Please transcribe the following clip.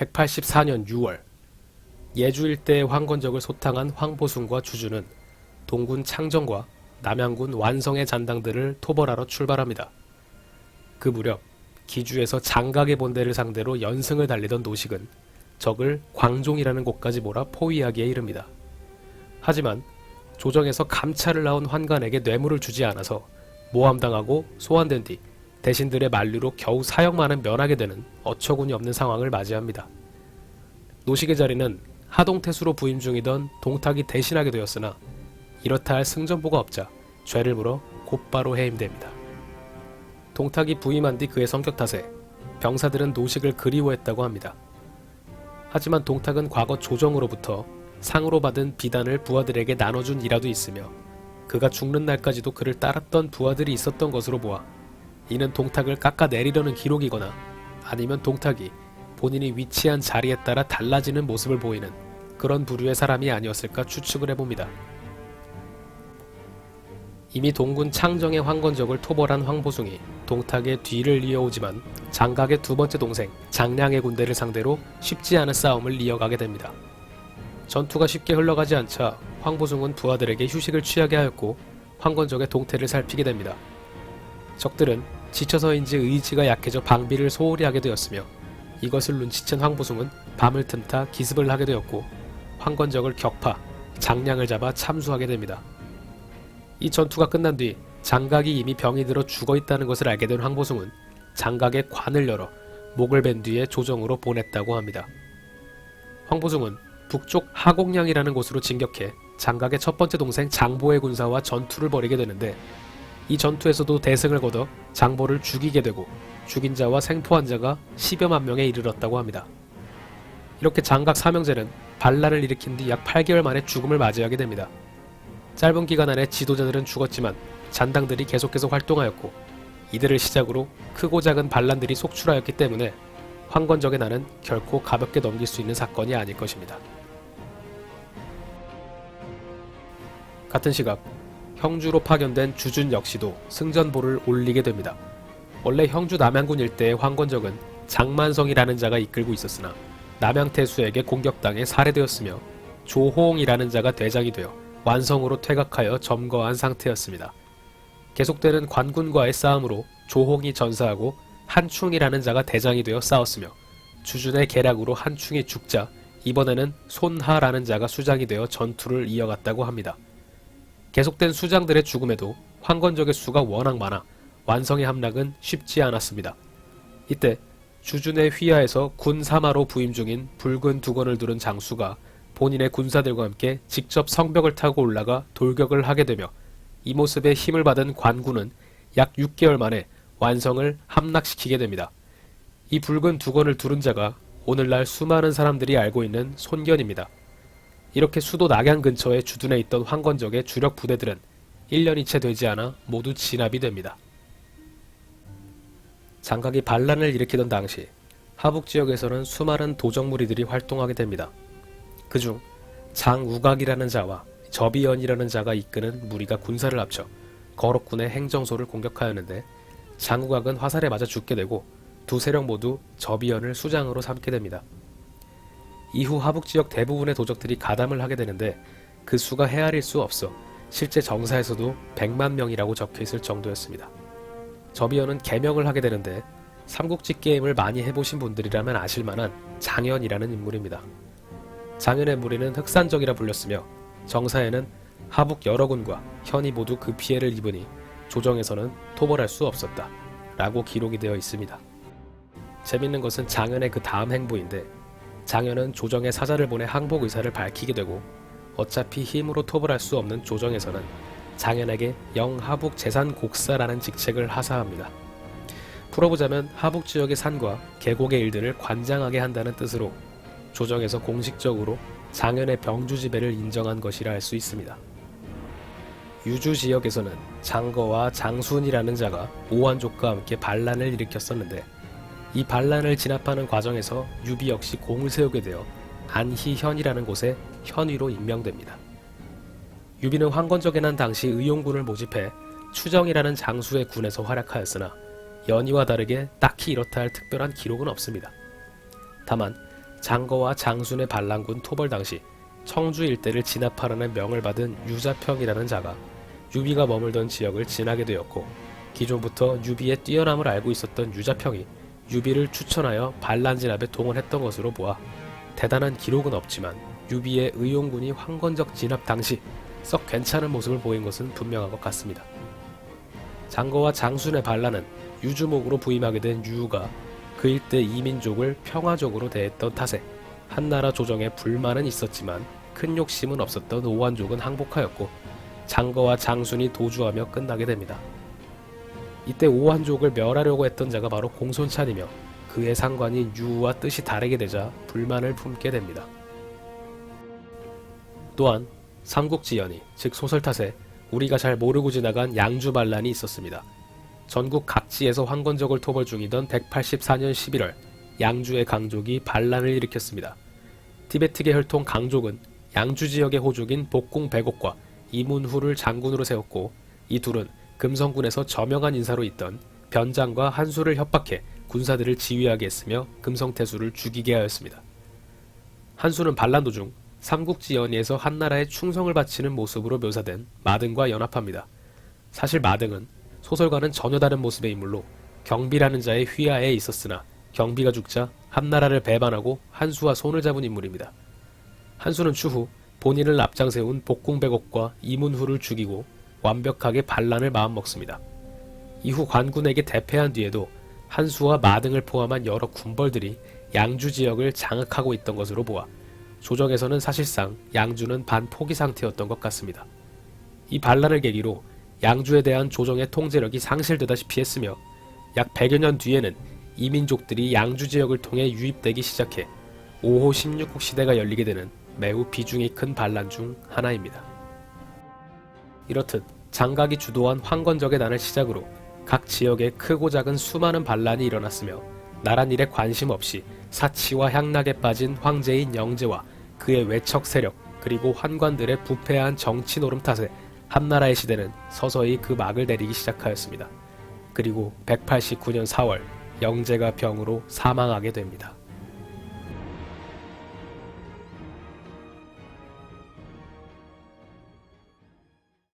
184년 6월 예주 일대의 황건적을 소탕한 황보숭과 주주는 동군 창정과 남양군 완성의 잔당들을 토벌하러 출발합니다. 그 무렵 기주에서 장각의 본대를 상대로 연승을 달리던 노식은 적을 광종이라는 곳까지 몰아 포위하기에 이릅니다. 하지만 조정에서 감찰을 나온 환관에게 뇌물을 주지 않아서 모함당하고 소환된 뒤 대신들의 만류로 겨우 사형만은 면하게 되는 어처구니 없는 상황을 맞이합니다. 노식의 자리는 하동태수로 부임 중이던 동탁이 대신하게 되었으나 이렇다 할 승전보가 없자 죄를 물어 곧바로 해임됩니다. 동탁이 부임한 뒤 그의 성격 탓에 병사들은 노식을 그리워했다고 합니다. 하지만 동탁은 과거 조정으로부터 상으로 받은 비단을 부하들에게 나눠준 일화도 있으며 그가 죽는 날까지도 그를 따랐던 부하들이 있었던 것으로 보아 이는 동탁을 깎아내리려는 기록이거나 아니면 동탁이 본인이 위치한 자리에 따라 달라지는 모습을 보이는 그런 부류의 사람이 아니었을까 추측을 해봅니다. 이미 동군 창정의 황건적을 토벌한 황보숭이 동탁의 뒤를 이어오지만 장각의 두 번째 동생 장량의 군대를 상대로 쉽지 않은 싸움을 이어가게 됩니다. 전투가 쉽게 흘러가지 않자 황보숭은 부하들에게 휴식을 취하게 하였고 황건적의 동태를 살피게 됩니다. 적들은 지쳐서인지 의지가 약해져 방비를 소홀히 하게 되었으며 이것을 눈치챈 황보숭은 밤을 틈타 기습을 하게 되었고 황건적을 격파, 장량을 잡아 참수하게 됩니다. 이 전투가 끝난 뒤 장각이 이미 병이 들어 죽어 있다는 것을 알게 된 황보숭은 장각의 관을 열어 목을 벤 뒤에 조정으로 보냈다고 합니다. 황보숭은 북쪽 하곡량이라는 곳으로 진격해 장각의 첫 번째 동생 장보의 군사와 전투를 벌이게 되는데 이 전투에서도 대승을 거둬 장보를 죽이게 되고 죽인 자와 생포한 자가 10여만 명에 이르렀다고 합니다. 이렇게 장각 사명제는 반란을 일으킨 뒤 약 8개월 만에 죽음을 맞이하게 됩니다. 짧은 기간 안에 지도자들은 죽었지만 잔당들이 계속해서 활동하였고 이들을 시작으로 크고 작은 반란들이 속출하였기 때문에 황건적의 난은 결코 가볍게 넘길 수 있는 사건이 아닐 것입니다. 같은 시각 형주로 파견된 주준 역시도 승전보를 올리게 됩니다. 원래 형주 남양군 일대의 황건적은 장만성이라는 자가 이끌고 있었으나 남양태수에게 공격당해 살해되었으며 조호홍이라는 자가 대장이 되어 완성으로 퇴각하여 점거한 상태였습니다. 계속되는 관군과의 싸움으로 조홍이 전사하고 한충이라는 자가 대장이 되어 싸웠으며 주준의 계략으로 한충이 죽자 이번에는 손하라는 자가 수장이 되어 전투를 이어갔다고 합니다. 계속된 수장들의 죽음에도 황건적의 수가 워낙 많아 완성의 함락은 쉽지 않았습니다. 이때 주준의 휘하에서 군 사마로 부임 중인 붉은 두건을 두른 장수가 본인의 군사들과 함께 직접 성벽을 타고 올라가 돌격을 하게 되며 이 모습에 힘을 받은 관군은 약 6개월 만에 완성을 함락시키게 됩니다. 이 붉은 두건을 두른 자가 오늘날 수많은 사람들이 알고 있는 손견입니다. 이렇게 수도 낙양 근처에 주둔해 있던 황건적의 주력 부대들은 1년이 채 되지 않아 모두 진압이 됩니다. 장각이 반란을 일으키던 당시 하북 지역에서는 수많은 도적무리들이 활동하게 됩니다. 그중 장우각이라는 자와 접이연이라는 자가 이끄는 무리가 군사를 합쳐 거록군의 행정소를 공격하였는데 장우각은 화살에 맞아 죽게 되고 두 세력 모두 접이연을 수장으로 삼게 됩니다. 이후 하북 지역 대부분의 도적들이 가담을 하게 되는데 그 수가 헤아릴 수 없어 실제 정사에서도 100만 명이라고 적혀 있을 정도였습니다. 접이연은 개명을 하게 되는데 삼국지 게임을 많이 해보신 분들이라면 아실만한 장현이라는 인물입니다. 장현의 무리는 흑산적이라 불렸으며 정사에는 하북 여러 군과 현이 모두 그 피해를 입으니 조정에서는 토벌할 수 없었다 라고 기록이 되어 있습니다. 재밌는 것은 장현의 그 다음 행보인데 장현은 조정에 사자를 보내 항복 의사를 밝히게 되고 어차피 힘으로 토벌할 수 없는 조정에서는 장현에게 영하북 재산 곡사라는 직책을 하사합니다. 풀어보자면 하북 지역의 산과 계곡의 일들을 관장하게 한다는 뜻으로 조정에서 공식적으로 장현의 병주 지배를 인정한 것이라 할 수 있습니다. 유주 지역에서는 장거와 장순이라는 자가 오한족과 함께 반란을 일으켰었는데 이 반란을 진압하는 과정에서 유비 역시 공을 세우게 되어 안희현이라는 곳에 현위로 임명됩니다. 유비는 황건적에 난 당시 의용군을 모집해 추정이라는 장수의 군에서 활약하였으나 연희와 다르게 딱히 이렇다 할 특별한 기록은 없습니다. 다만 장거와 장순의 반란군 토벌 당시 청주 일대를 진압하라는 명을 받은 유자평이라는 자가 유비가 머물던 지역을 지나게 되었고 기존부터 유비의 뛰어남을 알고 있었던 유자평이 유비를 추천하여 반란 진압에 동원했던 것으로 보아 대단한 기록은 없지만 유비의 의용군이 황건적 진압 당시 썩 괜찮은 모습을 보인 것은 분명한 것 같습니다. 장거와 장순의 반란은 유주목으로 부임하게 된 유우가 그 일대 이민족을 평화적으로 대했던 탓에 한나라 조정에 불만은 있었지만 큰 욕심은 없었던 오한족은 항복하였고 장거와 장순이 도주하며 끝나게 됩니다. 이때 오한족을 멸하려고 했던 자가 바로 공손찬이며 그의 상관인 유우와 뜻이 다르게 되자 불만을 품게 됩니다. 또한 삼국지연이 즉 소설 탓에 우리가 잘 모르고 지나간 양주 반란이 있었습니다. 전국 각지에서 황건적을 토벌 중이던 184년 11월 양주의 강족이 반란을 일으켰습니다. 티베트계 혈통 강족은 양주 지역의 호족인 복궁 백옥과 이문후를 장군으로 세웠고 이 둘은 금성군에서 저명한 인사로 있던 변장과 한수를 협박해 군사들을 지휘하게 했으며 금성태수를 죽이게 하였습니다. 한수는 반란 도중 삼국지 연의에서 한나라에 충성을 바치는 모습으로 묘사된 마등과 연합합니다. 사실 마등은 소설과는 전혀 다른 모습의 인물로 경비라는 자의 휘하에 있었으나 경비가 죽자 한나라를 배반하고 한수와 손을 잡은 인물입니다. 한수는 추후 본인을 앞장세운 복궁백옥과 이문후를 죽이고 완벽하게 반란을 마음먹습니다. 이후 관군에게 대패한 뒤에도 한수와 마등을 포함한 여러 군벌들이 양주 지역을 장악하고 있던 것으로 보아 조정에서는 사실상 양주는 반포기 상태였던 것 같습니다. 이 반란을 계기로 양주에 대한 조정의 통제력이 상실되다시피 했으며 약 100여 년 뒤에는 이민족들이 양주 지역을 통해 유입되기 시작해 5호 16국 시대가 열리게 되는 매우 비중이 큰 반란 중 하나입니다. 이렇듯 장각이 주도한 황건적의 난을 시작으로 각 지역에 크고 작은 수많은 반란이 일어났으며 나란 일에 관심 없이 사치와 향락에 빠진 황제인 영제와 그의 외척 세력 그리고 환관들의 부패한 정치 노름 탓에 한나라의 시대는 서서히 그 막을 내리기 시작하였습니다. 그리고 189년 4월 영제가 병으로 사망하게 됩니다.